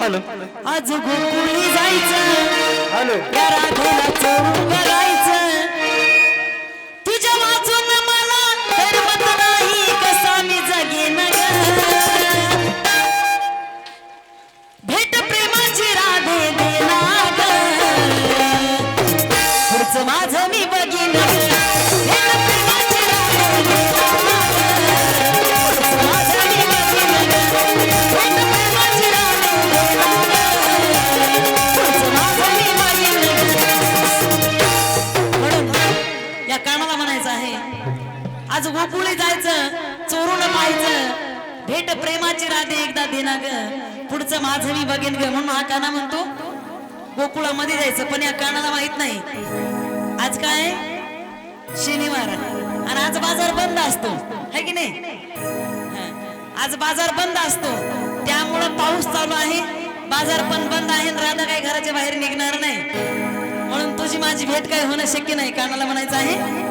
Hello. आज गोकुळी जायचं. Hello. राधेला चोरून करायचं काय कानाला म्हणायचं आहे. आज गोकुळी जायचं चोरून पाहायचं. भेट प्रेमाची राधे एकदा देना ग. पुढचं माझं मी बघेन ग. म्हणून हा काना म्हणतो गोकुळामध्ये जायचं पण या कानाला माहीत नाही. आज काय? शनिवार. आणि आज बाजार बंद असतो. है की नाही? आज बाजार बंद असतो. त्यामुळं पाऊस चालू आहे. बाजार पण बंद आहे आणि राधा काही घराच्या बाहेर निघणार नाही. म्हणून तुझी माझी भेट काय होणं शक्य नाही कानाला म्हणायचं आहे.